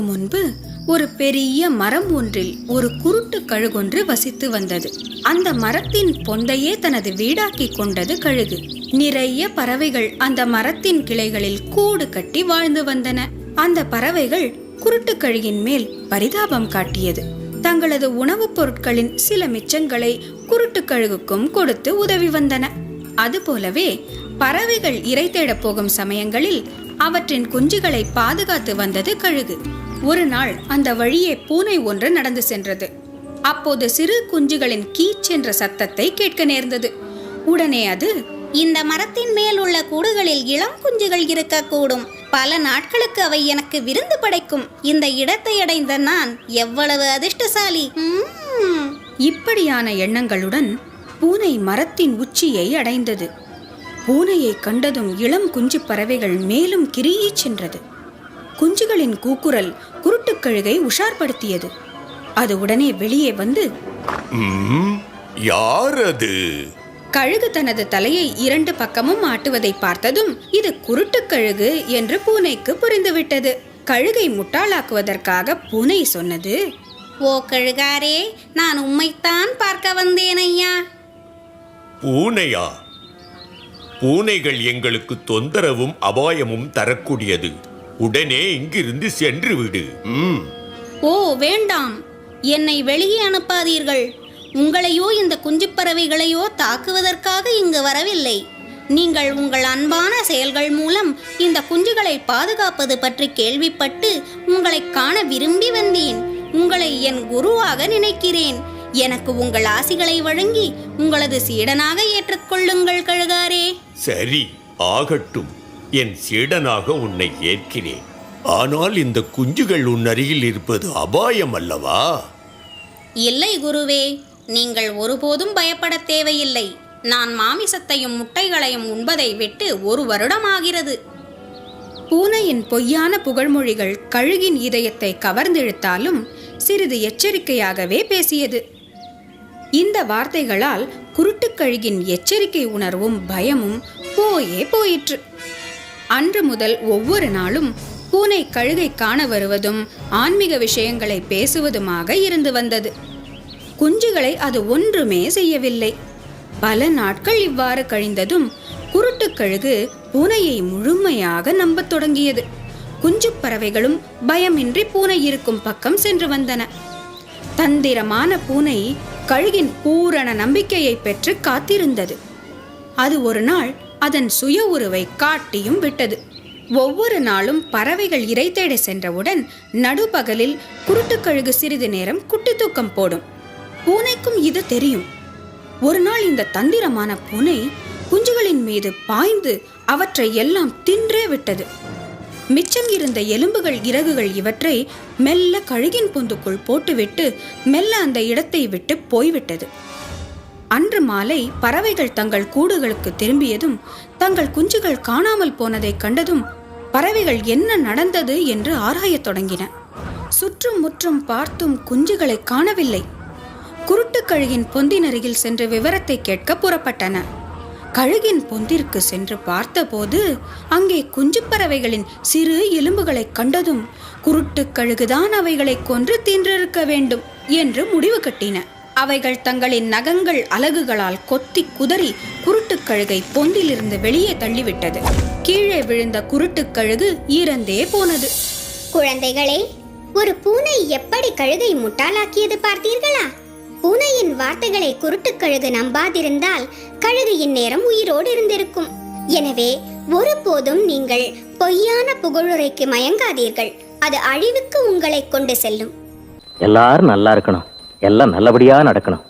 முன்பு ஒரு பெரிய மரம் ஒன்றில் ஒரு குருட்டு கழுகொன்று வசித்து வந்தது. அந்த மரத்தின் பொந்தையே தனது வீடாக்கி கொண்டது கழுகு. நிறைய பறவைகள் அந்த மரத்தின் கிளைகளில் கூடு கட்டி வாழ்ந்து வந்தன. அந்த பறவைகள் குருட்டு கழுகின் மேல் பரிதாபம் காட்டியது. தங்களது உணவுப் பொருட்களின் சில மிச்சங்களை குருட்டு கழுகுக்கும் கொடுத்து உதவி வந்தன. அதுபோலவே பறவைகள் இரை தேடப் போகும் சமயங்களில் அவற்றின் குஞ்சுகளை பாதுகாத்து வந்தது கழுகு. ஒரு நாள் அந்த வழியே பூனை ஒன்று நடந்து சென்றது. அப்போது சிறு குஞ்சுகளின் கீச் என்ற சத்தத்தை கேட்க நேர்ந்தது. உடனே அது இந்த மரத்தின் மேல் உள்ள கூடுகளில் இளம் குஞ்சுகள் இருக்கக்கூடும். பல நாட்களுக்கு அவை எனக்கு விருந்து படைக்கும். இந்த இடத்தை அடைந்த நான் எவ்வளவு அதிர்ஷ்டசாலி. இப்படியான எண்ணங்களுடன் பூனை மரத்தின் உச்சியை அடைந்தது. பூனையை கண்டதும் இளம் குஞ்சு பறவைகள் மேலும் கிரியீச் சென்றது. குஞ்சுகளின் கூக்குரல் குருட்டுக்கழுகை உஷார்படுத்தியது. அது உடனே வெளியே வந்து யார் அது? கழுகு தனது தலையை இரண்டு பக்கமும் ஆட்டுவதை பார்த்ததும் இது குருட்டுக்கழுகு என்று பூனைக்கு புரிந்துவிட்டது. கழுகை முட்டாளாக்குவதற்காக பூனை சொன்னது ஓ கழுகாரே நான் உம்மைத்தான் பார்க்க வந்தேன் ஐயா. பூனையா? பூனைகள் எங்களுக்கு தொந்தரவும் அபாயமும் தரக்கூடியது. உடனே இங்கிருந்து சென்று விடு. ம். ஓ வேண்டாம். என்னை வெளியே அனுப்பாதீர்கள். உங்களையோ இந்த குஞ்சுப் பறவைகளையோ தாக்குவதற்காக இங்கு வரவில்லை. நீங்கள் உங்கள் அன்பான செயல்கள் மூலம் இந்த குஞ்சுகளை பாதுகாப்பது பற்றி கேள்விப்பட்டு உங்களை காண விரும்பி வந்தேன். உங்களை என் குருவாக நினைக்கிறேன். எனக்கு உங்கள் ஆசிகளை வழங்கி உங்களது சீடனாக ஏற்றுக்கொள்ளுங்கள் கழுகாரே சரி ஆகட்டும். என் சீடனாக உன்னை ஏற்கிறேன். ஆனால் இந்த குஞ்சுகள் உன் அருகில் இருப்பது அபாயம் அல்லவா? இல்லை குருவே நீங்கள் ஒருபோதும் பயப்படத் தேவையில்லை. நான் மாமிசத்தையும் முட்டைகளையும் உண்பதை விட்டு ஒரு வருடமாகிறது. பூனையின் பொய்யான புகழ்மொழிகள் கழுகின் இதயத்தை கவர்ந்திழுத்தாலும் சிறிது எச்சரிக்கையாகவே பேசியது. இந்த வார்த்தைகளால் குருட்டுக்கழுகின் எச்சரிக்கை உணர்வும் பயமும் போயே போயிற்று. அன்று முதல் ஒவ்வொரு நாளும் பூனை கழுகை காண வருவதும் ஆன்மீக விஷயங்களை பேசுவதுமாக இருந்து வந்தது. குஞ்சுகளை அது ஒன்றுமே செய்யவில்லை. பல நாட்கள் இவ்வாறு கழிந்ததும் குருட்டுக்கழுகு பூனையை முழுமையாக நம்பத் தொடங்கியது. குஞ்சுப் பறவைகளும் பயமின்றி பூனை இருக்கும் பக்கம் சென்று வந்தன. தந்திரமான பூனை கழுகின் பூரண நம்பிக்கையை பெற்று காத்திருந்தது. அது ஒரு நாள் அதன் சுய உருவை காட்டியும் விட்டது. ஒவ்வொரு நாளும் பறவைகள் இரை தேட சென்றவுடன் நடுபகலில் குருட்டுக்கழுகு சிறிது நேரம் குட்டி தூக்கம் போடும். பூனைக்கும் இது தெரியும். ஒரு நாள் இந்த தந்திரமான பூனை குஞ்சுகளின் மீது பாய்ந்து அவற்றை எல்லாம் தின்றே விட்டது. மிச்சம் இருந்த எலும்புகள் இறகுகள் இவற்றை மெல்ல கழுகின் பொந்துக்குள் போட்டுவிட்டு மெல்ல அந்த இடத்தை விட்டு போய்விட்டது. அன்று மாலை பறவைகள் தங்கள் கூடுகளுக்கு திரும்பியதும் தங்கள் குஞ்சுகள் காணாமல் போனதைக் கண்டதும் பறவைகள் என்ன நடந்தது என்று ஆராயத் தொடங்கின. சுற்றும் முற்றும் பார்த்தும் குஞ்சுகளை காணவில்லை. குருட்டுக்கழுகின் பொந்தின் அருகில் சென்று விவரத்தை கேட்க புறப்பட்டன. கழுகின் பொந்திற்கு சென்று பார்த்தபோது அங்கே குஞ்சுப் பறவைகளின் சிறு எலும்புகளைக் கண்டதும் குருட்டுக்கழுகுதான் அவைகளை கொன்று தின்றிருக்க வேண்டும் என்று முடிவு கட்டின. அவைகள் தங்களின் நகங்கள் அலகுகளால் கொத்தி குதறி குருட்டுக் கழுகை பொந்திலிருந்து வெளியே தள்ளிவிட்டது. கீழே விழுந்த குருட்டுக் கழுகு இறந்தே போனது. குழந்தைகளே ஒரு பூனை எப்படி கழுகை முட்டாளாக்கியது பார்த்தீர்களா? பூனையின் வார்த்தைகளை குருட்டுக் கழுகு நம்பாதிருந்தால் கழுகு இந்நேரம் உயிரோடு இருந்திருக்கும். எனவே ஒருபோதும் நீங்கள் பொய்யான புகழுரைக்கு மயங்காதீர்கள். அது அழிவுக்கு உங்களை கொண்டு செல்லும். எல்லாரும் நல்லா இருக்கணும். எல்லாம் நல்லபடியா நடக்கணும்.